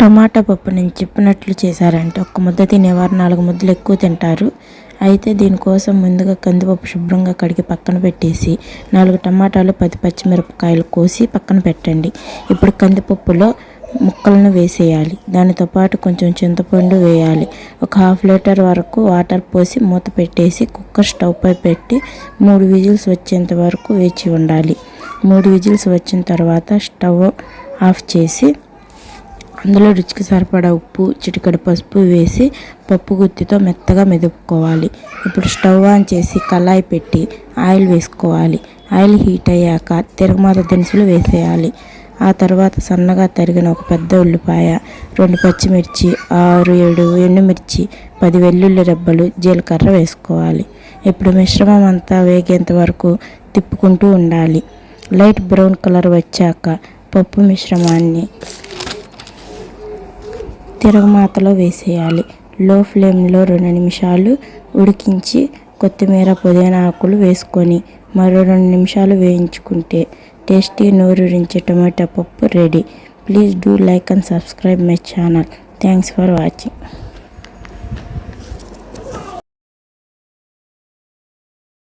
టమాటా పప్పు నేను చెప్పినట్లు చేశారంటే. ఒక్క ముద్ద తినేవారు నాలుగు ముద్దలు ఎక్కువ తింటారు. అయితే దీనికోసం ముందుగా కందిపప్పు శుభ్రంగా కడిగి పక్కన పెట్టేసి నాలుగు టమాటాలు పది పచ్చిమిరపకాయలు కోసి పక్కన పెట్టండి. ఇప్పుడు కందిపప్పులో ముక్కలను వేసేయాలి. దానితో పాటు కొంచెం చింతపండు వేయాలి. ఒక హాఫ్ లీటర్ వరకు వాటర్ పోసి మూత పెట్టేసి కుక్కర్ స్టవ్ పై పెట్టి మూడు విజిల్స్ వచ్చేంత వరకు వేచి ఉండాలి. మూడు విజిల్స్ వచ్చిన తర్వాత స్టవ్ ఆఫ్ చేసి అందులో రుచికి సరిపడా ఉప్పు చిటికడ పసుపు వేసి పప్పు గుత్తితో మెత్తగా మెదుపుకోవాలి. ఇప్పుడు స్టవ్ ఆన్ చేసి కళాయి పెట్టి ఆయిల్ వేసుకోవాలి. ఆయిల్ హీట్ అయ్యాక తిరగమాత దినుసులు వేసేయాలి. ఆ తర్వాత సన్నగా తరిగిన ఒక పెద్ద ఉల్లిపాయ రెండు పచ్చిమిర్చి ఆరు ఏడు ఎండుమిర్చి పది వెల్లుల్లి రెబ్బలు జీలకర్ర వేసుకోవాలి. ఇప్పుడు మిశ్రమం అంతా వేగేంత వరకు తిప్పుకుంటూ ఉండాలి. లైట్ బ్రౌన్ కలర్ వచ్చాక పప్పు మిశ్రమాన్ని తిరగమాతలో వేసేయాలి. లో ఫ్లేమ్లో రెండు నిమిషాలు ఉడికించి కొత్తిమీర పుదీనా ఆకులు వేసుకొని మరో రెండు నిమిషాలు వేయించుకుంటే టేస్టీ నోరూరించే టమాటా పప్పు ready. Please do like and subscribe my channel. Thanks for watching.